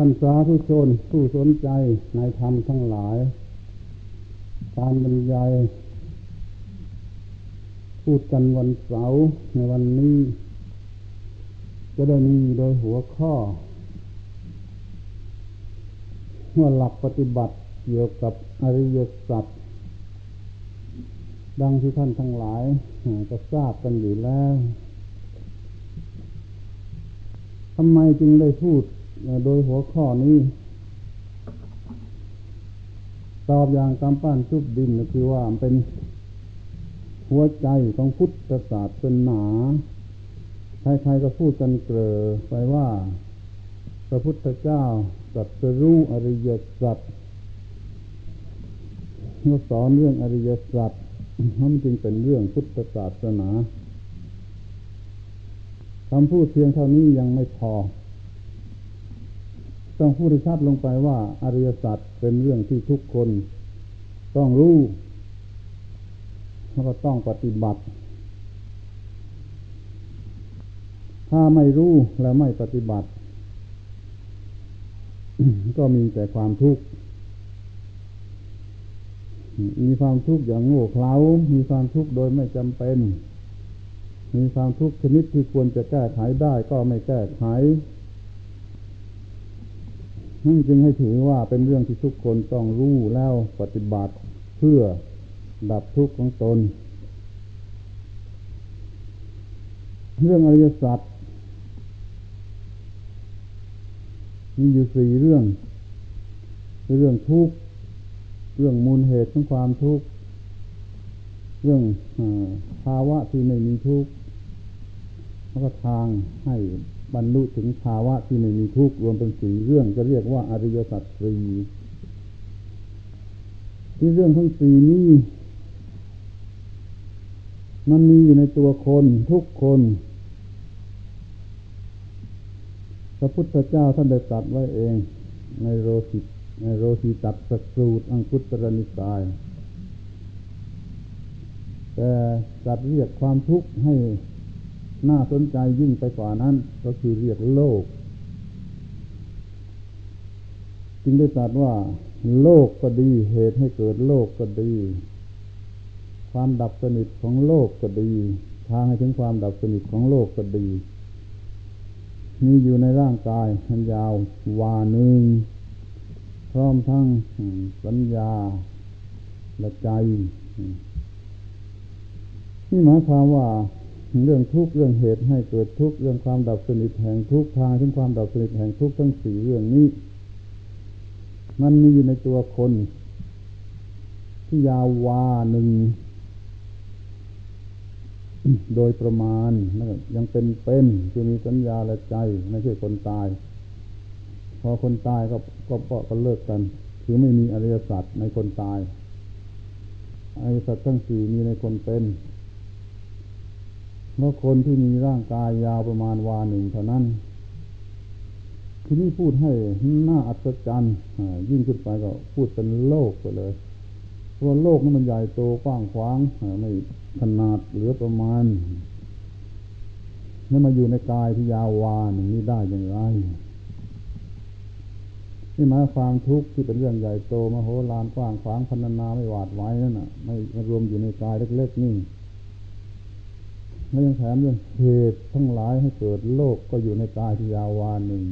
ท่านสาธุชนผู้สนใจในธรรมทั้งหลาย การบรรยายพูดกันวันเสาร์ในวันนี้ จะได้มีโดยหัวข้อว่าหลักปฏิบัติเกี่ยวกับอริยสัจดังที่ท่านทั้งหลายก็ทราบกันอยู่แล้วทำไมจึงได้พูด โดยหัวข้อนี้ ตอบอย่างกำปั้นทุบดินก็คือว่าเป็นหัวใจของพุทธศาสนา ใครๆก็พูดกันเกลอไปว่า พระพุทธเจ้าสัตรู้อริยสัจเมื่อสอนเรื่องอริยสัจมันจึงเป็นเรื่องพุทธศาสนาคำพูดเพียงเท่านี้ยังไม่พอ ต้องพูดให้ชัดลงไปว่าอริยสัจเป็นเรื่องที่ทุกคน ต้องรู้แล้วก็ต้องปฏิบัติ ถ้าไม่รู้และไม่ปฏิบัติ ก็มีแต่ความทุกข์ มีความทุกข์อย่างโง่เขลา มีความทุกข์โดยไม่จำเป็น มีความทุกข์ชนิดที่ควรจะแก้ไขได้ก็ไม่แก้ไข นั่นจึงให้ถือว่าเป็นเรื่องที่ทุกคนต้องรู้แล้วปฏิบัติเพื่อดับทุกข์ของตน เรื่องอริยสัจมีอยู่สี่เรื่องเรื่องทุกข์เรื่องมูลเหตุของความทุกข์เรื่องภาวะที่ไม่มีทุกข์แล้วก็ทางให้ บรรลุถึงภาวะที่ไม่มีทุกข์รวมเป็นสี่เรื่องจะเรียกว่าอริยสัจสี่ที่เรื่องทั้งสี่นี้ มันมีอยู่ในตัวคนทุกคน พระพุทธเจ้าท่านได้ตรัสไว้เอง ในโรสิในโรสีตัดสสูตร อังคุตรนิกาย แต่จัดเรียกความทุกข์ให้ น่าสนใจยิ่งไปกว่านั้น ก็คือเรียกโลก จึงได้ตรัสว่า โลกก็ดีเหตุให้เกิดโลกก็ดี ความดับสนิทของโลกก็ดี ทางให้ถึงความดับสนิทของโลกก็ดี มีอยู่ในร่างกายมันยาววาหนึ่งพร้อมทั้งสัญญาและใจนี่หมายความว่า เรื่องทุกข์เรื่องเหตุให้เกิดทุกข์เรื่องความดับสนิทแห่งทุกข์ทางถึงความดับสนิทแห่งทุกข์ทั้งสี่เรื่องนี้ มันมีอยู่ในตัวคน ที่ยาววาหนึ่งโดยประมาณยังเป็นเป็นคือมีสัญญาและใจ ไม่ใช่คนตาย พอคนตายก็ก็ก็เลิกกัน คือไม่มีอริยสัจในคนตายอริยสัจทั้งสี่มีในคนเป็น เพราะคนที่มีร่างกายยาวประมาณวาหนึ่งเท่านั้น ที่นี่พูดให้หน้าอัศจรรย์ยิ่งขึ้นไปก็พูดเป็นโลกไปเลยเพราะโลกนั้นมันใหญ่โตกว้างขวางไม่ขนาดเหลือประมาณนั่นมาอยู่ในกายที่ยาววาหนึ่งนี้ได้อย่างไรนี่หมายความทุกข์ที่เป็นเรื่องใหญ่โตมโหฬารกว้างขวางพันนาไม่หวาดไว้นั่นน่ะไม่รวมอยู่ในกายเล็กๆนี่ แล้ยังแถมเรื่องเหตุทั้งหลายให้เกิดโลกก็อยู่ในกายที่ยาววาหนึ่ง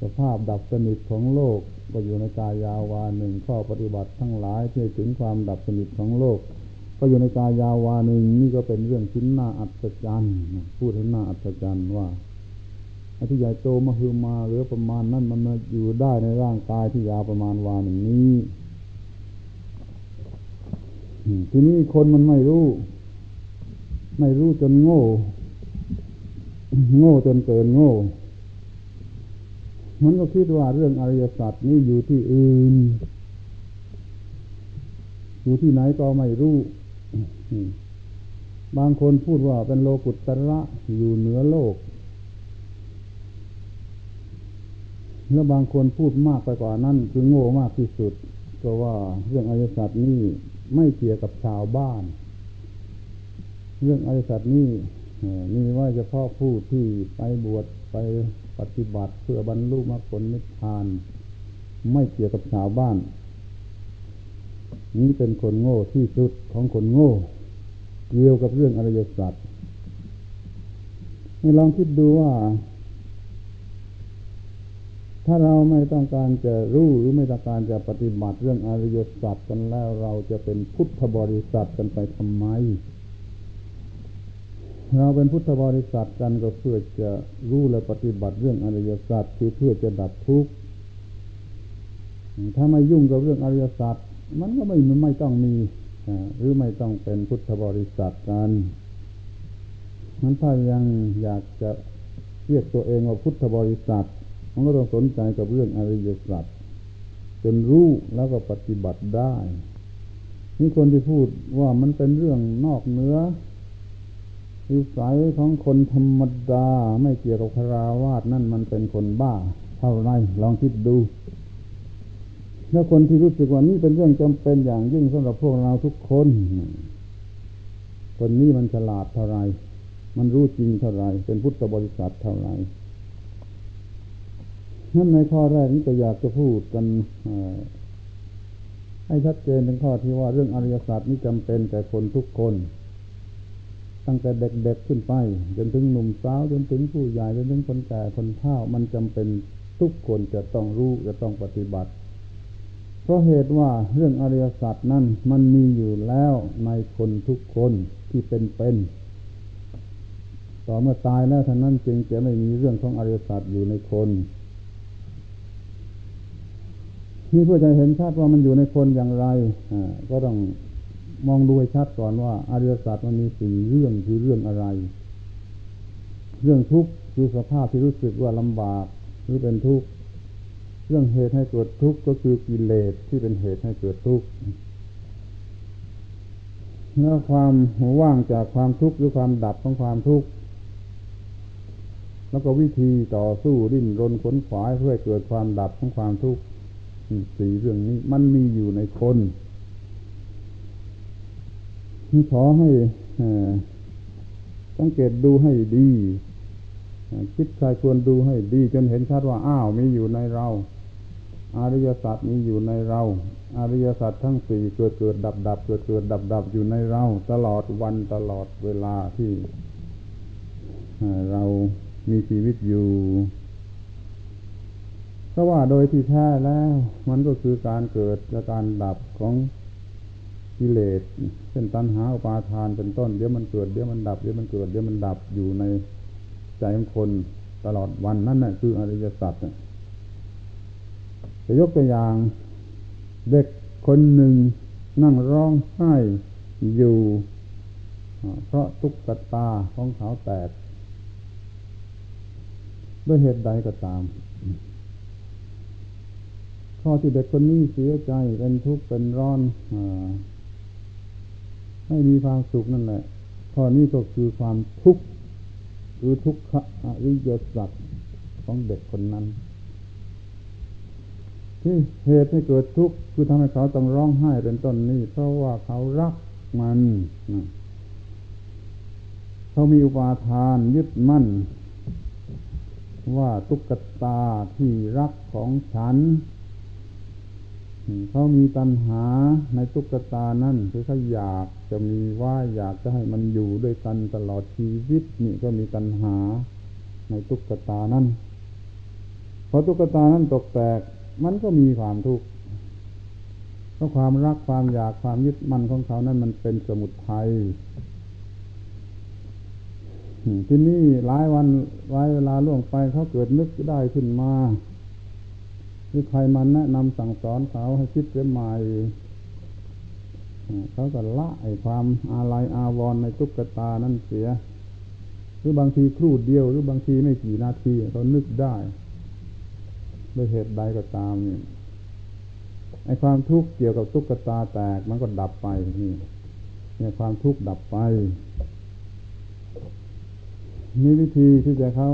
สภาพดับสนิทของโลกก็อยู่ในกายยาววาหนึ่ง ข้อปฏิบัติทั้งหลายที่ถึงความดับสนิทของโลก ก็อยู่ในกายยาววาหนึ่งนี่ก็เป็นเรื่องชิ้นหน้าอัศจรรย์พูดให้หน้าอัศจรรย์ว่าอที่ใหญ่โตมาคือมาหรือประมาณนั้นมันมาอยู่ได้ในร่างกายที่ยาวประมาณวาหนึ่งนี้ทีนี้คนมันไม่รู้ ไม่รู้จนโง่ โง่จนเกินโง่มันก็คิดว่าเรื่องอริยสัจนี่อยู่ที่อื่น อยู่ที่ไหนก็ไม่รู้บางคนพูดว่าเป็นโลกุตระอยู่เหนือโลก แล้วบางคนพูดมากไปกว่านั้นคือโง่มากที่สุดก็ว่าเรื่องอริยสัจนี่ไม่เกี่ยวกับชาวบ้าน เรื่องอริสัตนี้มีว่าเฉพาะผู้ที่ไปบวชไปปฏิบัติเพื่อบรรลุมรรคผลนิพพาน ไม่เกี่ยวกับชาวบ้าน นี้เป็นคนโง่ที่สุดของคนโง่ เกี่ยวกับเรื่องอริยสัจให้ลองคิดดูว่า ถ้าเราไม่ต้องการจะรู้หรือไม่ต้องการจะปฏิบัติเรื่องอริยสัจกันแล้วเราจะเป็นพุทธบริษัทกันไปทำไม เราเป็นพุทธบริษัทกันก็เพื่อจะรู้และปฏิบัติเรื่องอริยสัจคือเพื่อจะดับทุกข์ถ้าไม่ยุ่งกับเรื่องอริยสัจมันก็ไม่ไม่ต้องมีหรือไม่ต้องเป็นพุทธบริษัทกันมันถ้ายังอยากจะเรียกตัวเองว่าพุทธบริษัทมันก็ต้องสนใจกับเรื่องอริยสัจจนรู้แล้วก็ปฏิบัติได้นี่คนที่พูดว่ามันเป็นเรื่องนอกเหนือ วิสัยของคนธรรมดาไม่เกี่ยวกับคราวาสนั่นมันเป็นคนบ้า เท่าไรลองคิดดูแล้วคนที่รู้สึกว่านี่เป็นเรื่องจำเป็นอย่างยิ่งสำหรับพวกเราทุกคน คนนี้มันฉลาดเท่าไรมันรู้จริงเท่าไรเป็นพุทธบริษัทเท่าไรนั่นในข้อแรกนี้ก็อยากจะพูดกันให้ชัดเจนถึงข้อที่ว่าเรื่องอริยศาสัจนี่จำเป็นแก่คนทุกคน ตั้งแต่เด็กๆขึ้นไป จนถึงหนุ่มสาวจนถึงผู้ใหญ่จนถึงคนแก่คนเฒ่ามันจำเป็นทุกคนจะต้องรู้จะต้องปฏิบัติ เพราะเหตุว่าเรื่องอริยสัจนั้นมันมีอยู่แล้วในคนทุกคนที่เป็นเป็นต่อเมื่อตายแล้วท่านั้นจึงจะไม่มีเรื่องของอริยสัจอยู่ในคนนี่เพื่อจะเห็นชัดว่ามันอยู่ในคนอย่างไรก็ต้อง มองดูให้ชัดก่อนว่าอริยสัจมันมีสี่เรื่องคือเรื่องอะไร เรื่องทุกข์คือสภาพที่รู้สึกว่าลำบากหรือเป็นทุกข์เรื่องเหตุให้เกิดทุกข์ก็คือกิเลสที่เป็นเหตุให้เกิดทุกข์แล้วความว่างจากความทุกข์หรือความดับของความทุกข์แล้วก็วิธีต่อสู้ดิ้นรนขนขวายเพื่อเกิดความดับของความทุกข์สี่เรื่องนี้มันมีอยู่ในคน ขอให้สังเกตดูให้ดีคิดใครควรดูให้ดี จนเห็นชัดว่าอ้าวมีอยู่ในเรา อริยสัจมีอยู่ในเรา อริยสัจทั้งสี่เกิดเกิดดับดับเกิดเกิดดับดับอยู่ในเรา ตลอดวันตลอดเวลาที่เรามีชีวิตอยู่เพราะว่าโดยที่แท้แล้ว มันก็คือการเกิดและการดับของ กิเลสเช่นตัณหาอุปาทานเป็นต้นเดี๋ยวมันเกิดเดี๋ยวมันดับเดี๋ยวมันเกิดเดี๋ยวมันดับอยู่ในใจของคนตลอดวันนั่นแหละคืออริยสัจจะยกตัวอย่างเด็กคนหนึ่งนั่งร้องไห้อยู่ เพราะตุ๊กตาของเขาแตก ด้วยเหตุใดก็ตาม ข้อที่เด็กคนนี้เสียใจเป็นทุกข์เป็นร้อนอ ไม่มีความสุขนั่นแหละข้อนี้ก็คือความทุกข์หรือทุกขะอริยสัจของเด็กคนนั้น ที่เหตุให้เกิดทุกข์คือทำให้เขาต้องร้องไห้เป็นต้นนี้ เพราะว่าเขารักมันเขามีอุปาทานยึดมั่น ว่าตุ๊กตาที่รักของฉัน เขามีตัณหาในตุ๊กตานั่นคือเขาอยากจะมีว่าอยากจะให้มันอยู่ด้วยกันตลอดชีวิตนี่ก็มีตัณหาในตุ๊กตานั่นพอตุ๊กตานั้นตกแตก มันก็มีความทุกข์เพราะความรักความอยากความยึดมั่นของเขานั้นมันเป็นสมุทัยที่นี่หลายวันหลายเวลาล่วงไปเขาเกิดนึกได้ขึ้นมา หรือใครมาแนะนำสั่งสอนเขาให้คิดเสียใหม่เขาก็ละไอ้ความอาลัยอาวรในตุ๊กตานั่นเสีย หรือบางทีครู่เดียว หรือบางทีไม่กี่นาทีเขานึกได้ด้วยเหตุใดก็ตามเนี่ยไอ้ความทุกข์เกี่ยวกับตุ๊กตาแตกมันก็ดับไปนี่เนี่ยความทุกข์ดับไป มีวิธีที่จะเขา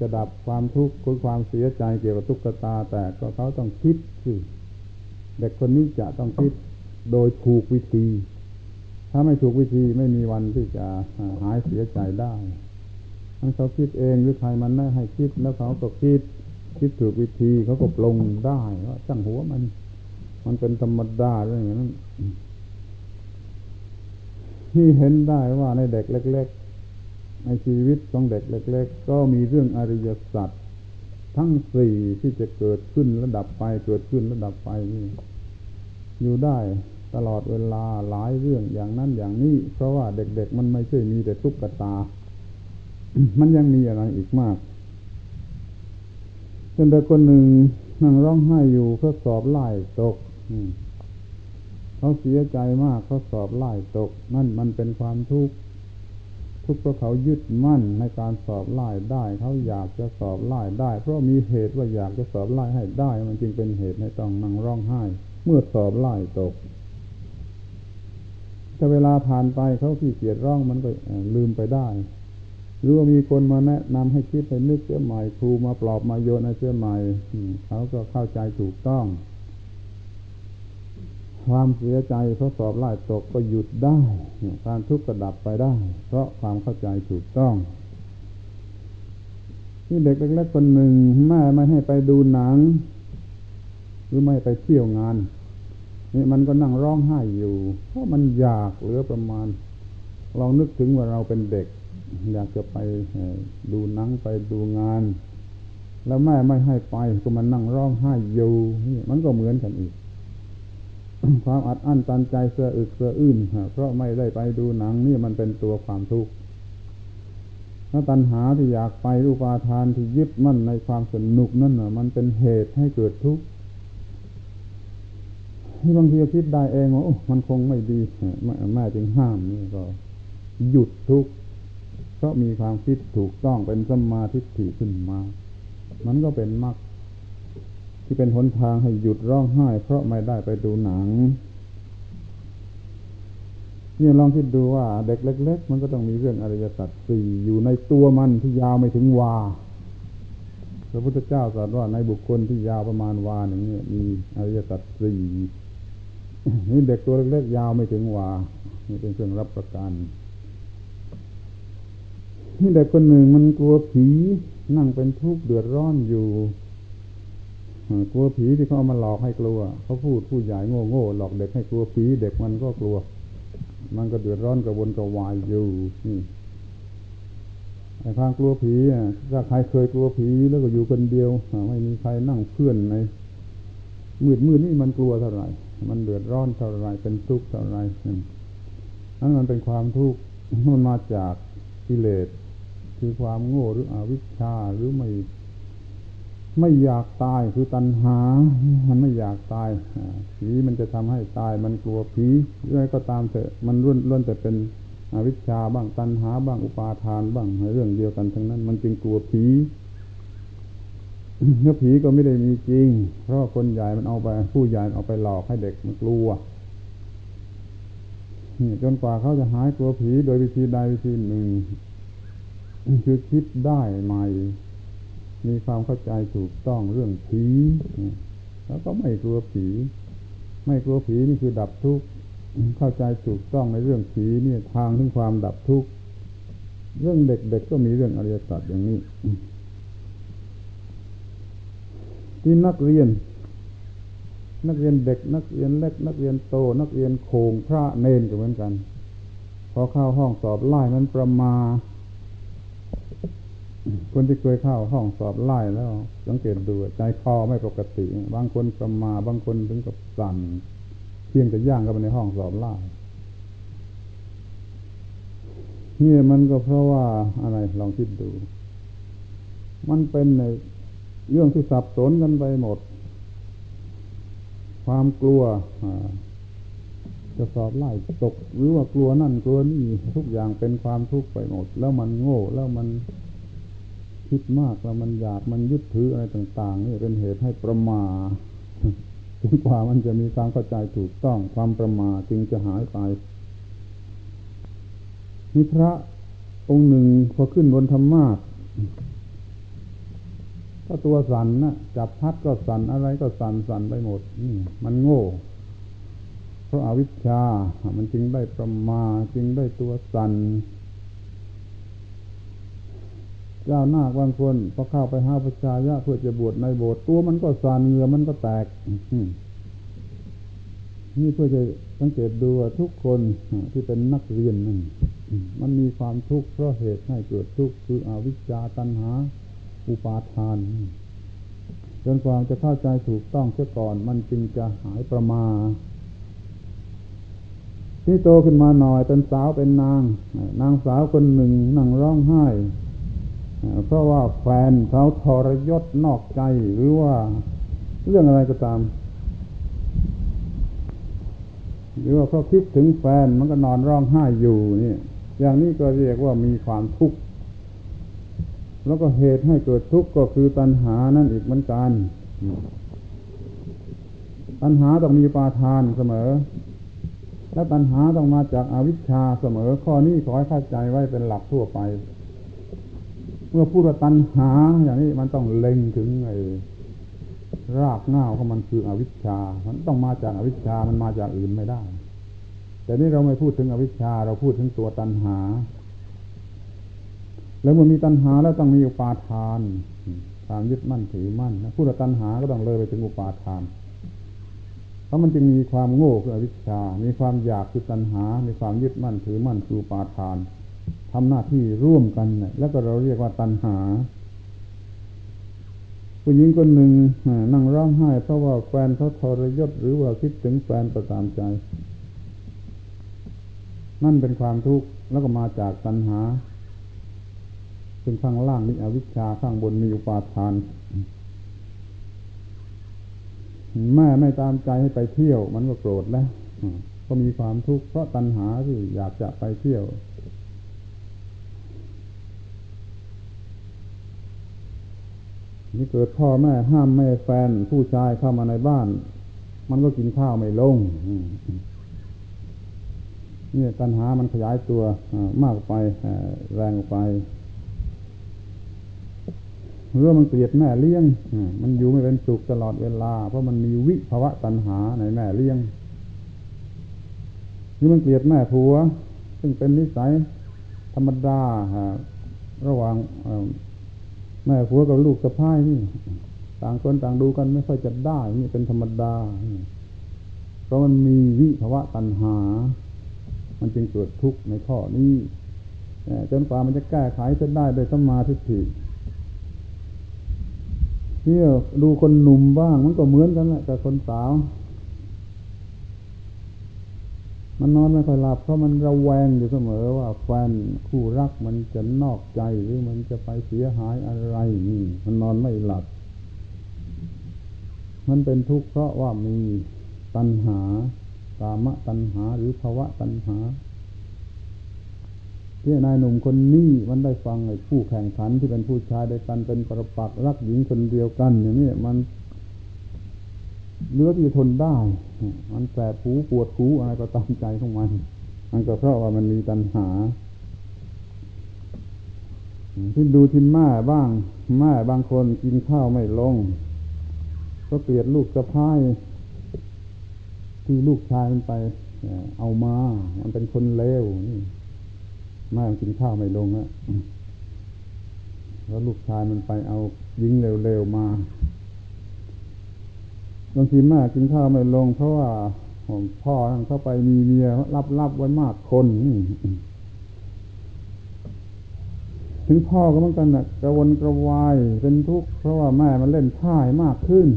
จะดับความทุกข์คือความเสียใจเกี่ยวกับตุ๊กตา แต่ก็เขาต้องคิดสิเด็กคนนี้จะต้องคิดโดยถูกวิธี ถ้าไม่ถูกวิธีไม่มีวันที่จะหายเสียใจได้มันเขาคิดเองหรือใครมันได้ให้คิดแล้วเขาก็คิด คิดถูกวิธีเขาก็ปลงได้ว่าช่างหัวมัน มันเป็นธรรมดาเรื่องอย่างนั้นที่เห็นได้ว่าในเด็กเล็ก ๆ ในชีวิตของเด็กเล็ก ๆ ก็มีเรื่องอริยสัจทั้งสี่ที่จะเกิดขึ้นระดับไปเกิดขึ้นระดับไปนี่อยู่ได้ตลอดเวลาหลายเรื่องอย่างนั้นอย่างนี้ เพราะว่าเด็ก ๆ มันไม่ใช่มีแต่ตุ๊กตา มันยังมีอะไรอีกมากเป็นเด็กคนหนึ่งนั่งร้องไห้อยู่เพื่อสอบไล่ตกเขาเสียใจมากเขาสอบไล่ตก นั่นมันเป็นความทุกข์ ทุกข์เพราะเขายึดมั่นในการสอบไล่ได้ เขาอยากจะสอบไล่ได้ เพราะมีเหตุว่าอยากจะสอบไล่ให้ได้ มันจึงเป็นเหตุให้ต้องนั่งร้องไห้ เมื่อสอบไล่ตกถ้าเวลาผ่านไปเขาขี้เกียจร้องมันก็ลืมไปได้หรือว่ามีคนมาแนะนำให้คิดให้นึกเสียใหม่ครูมาปลอบมาโยนให้เสียใหม่เขาก็เข้าใจถูกต้อง ความเสียใจเพราะสอบไล่ตกก็หยุดได้ความทุกข์ก็ดับไปได้ เพราะความเข้าใจถูกต้องนี่เด็กเล็กๆคนหนึ่งแม่ไม่ให้ไปดูหนัง หรือไม่ไปเที่ยวงานนี่มันก็นั่งร้องไห้อยู่ เพราะมันอยากเหลือประมาณลองนึกถึงว่าเราเป็นเด็ก อยากจะไปดูหนังไปดูงาน แล้วแม่ไม่ให้ไปก็มันนั่งร้องไห้อยู่นี่มันก็เหมือนกันอีก ความอัดอั้นตันใจเสืออึกเสืออื่นเพราะไม่ได้ไปดูหนังนี่มันเป็นตัวความทุกข์ถ้าตัณหาที่อยากไปรูปาทานที่ยึดมั่นในความสนุกนั่นน่ะ มันเป็นเหตุให้เกิดทุกข์ที่บางทีคิดได้เองว่ามันคงไม่ดีแม่จึงห้ามนี่ก็ หยุดทุกเพราะมีความคิดถูกต้องเป็นสมาธิถี่ขึ้นมา มันก็เป็นมรรค ที่เป็นหนทางให้หยุดร้องไห้ เพราะไม่ได้ไปดูหนังนี่ลองคิดดูว่าเด็กเล็ก ๆ มันก็ต้องมีเรื่องอริยสัจสี่อยู่ในตัวมันที่ยาวไม่ถึงวาพระพุทธเจ้าตรัสว่าในบุคคลที่ยาวประมาณวาหนึ่งเนี่ยมีอริยสัจสี่นี่เด็กตัวเล็กๆยาวไม่ถึงวานี่เป็นเครื่องรับประกันนี่เด็กคนหนึ่งมันกลัวผีนั่งเป็นทุกข์เดือดร้อนอยู่ กลัวผีที่เขาเอามาหลอกให้กลัว เขาพูดผู้ใหญ่โง่โง่หลอกเด็กให้กลัวผีเด็กมันก็กลัว มันก็เดือดร้อนกระวนกระวายอยู่นี่ไอ้ความกลัวผีอะถ้าใครเคยกลัวผีแล้วก็อยู่คนเดียวไม่มีใครนั่งเพื่อนในมืดมืดนี่มันกลัวเท่าไหร่ มันเดือดร้อนเท่าไหร่เป็นทุกข์เท่าไหร่นั่นมันเป็นความทุกข์มันมาจากกิเลสคือความโง่หรืออวิชชาหรือไม่ ไม่อยากตายคือตัณหา มันไม่อยากตายผีมันจะทำให้ตายมันกลัวผีอะไรก็ตามเถอะมันล้วนล้วนแต่เป็นอวิชชาบ้างตัณหาบ้างอุปาทานบ้างเรื่องเดียวกันทั้งนั้น มันจึงกลัวผีเนื้อผีก็ไม่ได้มีจริง เพราะคนใหญ่มันเอาไป ผู้ใหญ่เอาไปหลอกให้เด็กมันกลัวจนกว่าเขาจะหายกลัวผีโดยวิธีใดวิธีหนึ่งคือคิดได้ใหม่ มีความเข้าใจถูกต้องเรื่องผีแล้วก็ไม่กลัวผี ไม่กลัวผีนี่คือดับทุกข์เข้าใจถูกต้องในเรื่องผีนี่ทางถึงความดับทุกข์เรื่องเด็กๆกก็มีเรื่องอริยสัจอย่างนี้ ที่นักเรียน นักเรียนเด็ก นักเรียนเล็ก นักเรียนโต นักเรียนโคงพระเนนก็เหมือนกัน พอเข้าห้องสอบไล่มันประมา คนที่เคยเข้าห้องสอบไล่แล้ว สังเกตดูใจคอไม่ปกติ บางคนประมาบางคนถึงกับสั่นเพียงแต่ย่างเข้าไปในห้องสอบไล่นี่มันก็เพราะว่าอะไรลองคิดดู มันเป็นในเรื่องที่สับสนกันไปหมด ความกลัวจะสอบไล่ตกหรือว่ากลัวนั่นกลัวนี่ทุกอย่างเป็นความทุกข์ไปหมด แล้วมันโง่แล้วมัน คิดมากแล้วมันอยากมันยึดถืออะไรต่างๆนี่เป็นเหตุให้ประมาจนกว่ามันจะมีความเข้าใจถูกต้องความประมาจึงจะหายไปมีพระองค์หนึ่งพอขึ้นบนธรรมาก็ตัวสันนะจับพัดก็สันอะไรก็สันสันไปหมดนี่มันโง่ เพราะอาวิชชา มันจึงได้ประมาจึงได้ตัวสัน เจ้าหน้าบางคนพอเข้าไปห้าพระชายะเพื่อจะบวชในโบสถ์ตัวมันก็สานเหงื่อมันก็แตกนี่เพื่อจะสังเกตดูว่าทุกคนที่เป็นนักเรียนนั่นมมันมีความทุกข์เพราะเหตุให้เกิดทุกข์คืออวิชชาตัณหา อุปาทาน จนความจะเข้าใจถูกต้องเสียก่อน มันจึงจะหายประมาที่โตขึ้นมาหน่อยเป็นสาวเป็นนาง นางสาวคนหนึ่งนั่งร้องไห้ เพราะว่าแฟนเขาทรยศนอกใจหรือว่า เรื่องอะไรก็ตาม หรือว่าเขาคิดถึงแฟนมันก็นอนร้องไห้อยู่นี่อย่างนี้ก็เรียกว่ามีความทุกข์แล้วก็เหตุให้เกิดทุกข์ก็คือตัณหานั่นอีกเหมือนกัน ตัณหาต้องมีปาทานเสมอ และตัณหาต้องมาจากอาวิชชาเสมอ ข้อนี้ขอให้เข้าใจไว้เป็นหลักทั่วไป เมื่อพูดว่าตัณหา อย่างนี้มันต้องเล็งถึงไอ้รากเหง้าของมันคืออวิชชา มันต้องมาจากอวิชชา มันมาจากอื่นไม่ได้ แต่นี่เราไม่พูดถึงอวิชชา เราพูดถึงตัวตัณหา แล้วเมื่อมีตัณหาแล้วต้องมีอุปาทานความยึดมั่นถือมั่นพูดตัณหาก็ต้องเลยไปถึงอุปาทาน เพราะมันจึงมีความโง่คืออวิชชา มีความอยากคือตัณหา มีความยึดมั่นถือมั่นคืออุปาทาน ทำหน้าที่ร่วมกันแล้วก็เราเรียกว่าตัณหา ผู้หญิงคนหนึ่งนั่งร้องไห้ เพราะว่าแฟนเขาทรยศหรือว่าคิดถึงแฟนประตามใจ นั่นเป็นความทุกข์แล้วก็มาจากตัณหาซึ่งข้างล่างนี่อวิชชาข้างบนมีอุปาทาน แม่ไม่ตามใจให้ไปเที่ยว มันก็โกรธแล้วก็มีความทุกข์เพราะตัณหาที่อยากจะไปเที่ยว นี่เกิดพ่อแม่ห้ามแม่แฟนผู้ชายเข้ามาในบ้าน มันก็กินข้าวไม่ลงเนี่ยตัณหามันขยายตัวมากไปแรงไปเรื่องมันเกลียดแม่เลี้ยงมันอยู่ไม่เป็นสุขตลอดเวลา เพราะมันมีวิภาวะตัณหาในแม่เลี้ยงหรือมันเกลียดแม่ผัว ซึ่งเป็นนิสัยธรรมดาระหว่าง แม่ผัวกับลูกสะพ้ายนี่ ต่างคนต่างดูกันไม่ค่อยจะได้นี่เป็นธรรมดาเพราะมันมีวิภาวะตัณหา มันจึงเกิดทุกข์ในข้อนี้จนกว่ามันจะแก้ไขจะได้โดยสมาธิเที่ยวดูคนหนุ่มบ้างมันก็เหมือนกันแหละกับคนสาว มันนอนไม่ค่อยหลับเพราะมันระแวงอยู่เสมอว่าแฟนคู่รักมันจะนอกใจหรือมันจะไปเสียหายอะไรนี่มันนอนไม่หลับ มันเป็นทุกข์เพราะว่ามีตัณหากามะตัณหาหรือภาวะตัณหาที่นายหนุ่มคนนี้มันได้ฟังไอ้ผู้แข่งขันที่เป็นผู้ชายด้วยกันเป็นประปักรักหญิงคนเดียวกัน อย่างนี้มัน เลือที่ทนได้ มันแสบหูปวดหูอะไรก็ตามใจของมัน มันก็เพราะว่ามันมีตัณหาที่ดูที่แม่บ้างแม่บางคนกินข้าวไม่ลง ก็เปลียดลูกสะพ้ายที่ลูกชายมันไปเอามา มันเป็นคนเลวนี่แม่กินข้าวไม่ลงอะแล้วลูกชายมันไปเอายิงเร็วๆมา บางทีแม่กินข้าวไม่ลง เพราะว่าพ่อเข้าไปมีเมียรับๆไว้มากคน ถึงพ่อก็เหมือนกันนะกระวนกระวายเป็นทุกข์เพราะว่าแม่มันเล่นท่ายมากขึ้น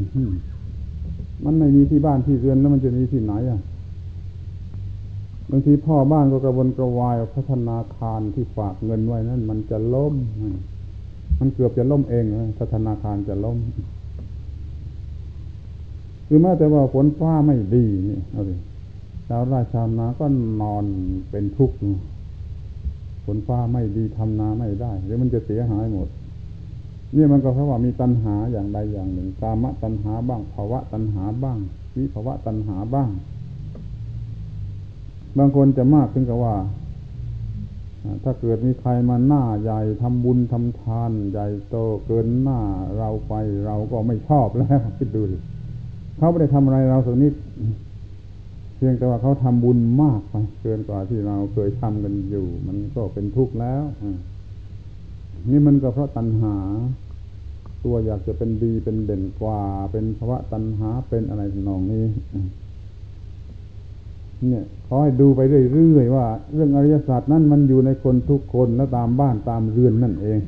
มันไม่มีที่บ้านที่เรือนแล้วมันจะมีที่ไหนอะบางทีพ่อบ้านก็กระวนกระวายพัฒนาคารที่ฝากเงินไว้นั่นมันจะล้มมันเกือบจะล้มเองเลยธนาคารจะล้ม คือแม้แต่ว่าฝนฟ้าไม่ดีนี่เอาดิชาวไร่ชาวนาก็นอนเป็นทุกข์ฝนฟ้าไม่ดีทำนาไม่ได้เดี๋ยวมันจะเสียหายหมดนี่มันก็เพราะว่ามีตัณหาอย่างใดอย่างหนึ่งกามตัณหาบ้างภาวะตัณหาบ้างวิภาวะตัณหาบ้าง บางคนจะมากถึงกับว่า ถ้าเกิดมีใครมาหน้าใหญ่ทำบุญทำทาน ใหญ่โตเกินหน้าเราไปเราก็ไม่ชอบแล้วคิดดูดิ เขาไม่ได้ทำอะไรเราสักนิดเพียงแต่ว่าเขาทำบุญมากไปเกินกว่าที่เราเคยทำกันอยู่ มันก็เป็นทุกข์แล้วนี่มันก็เพราะตัณหา ตัวอยากจะเป็นดีเป็นเด่นกว่า เป็นภาวะตัณหาเป็นอะไรนองนี้เนี่ยขอให้ดูไปเรื่อยๆว่า เรื่องอริยศาสตร์นั้นมันอยู่ในคนทุกคนและตามบ้านตามเรือนนั่นเอง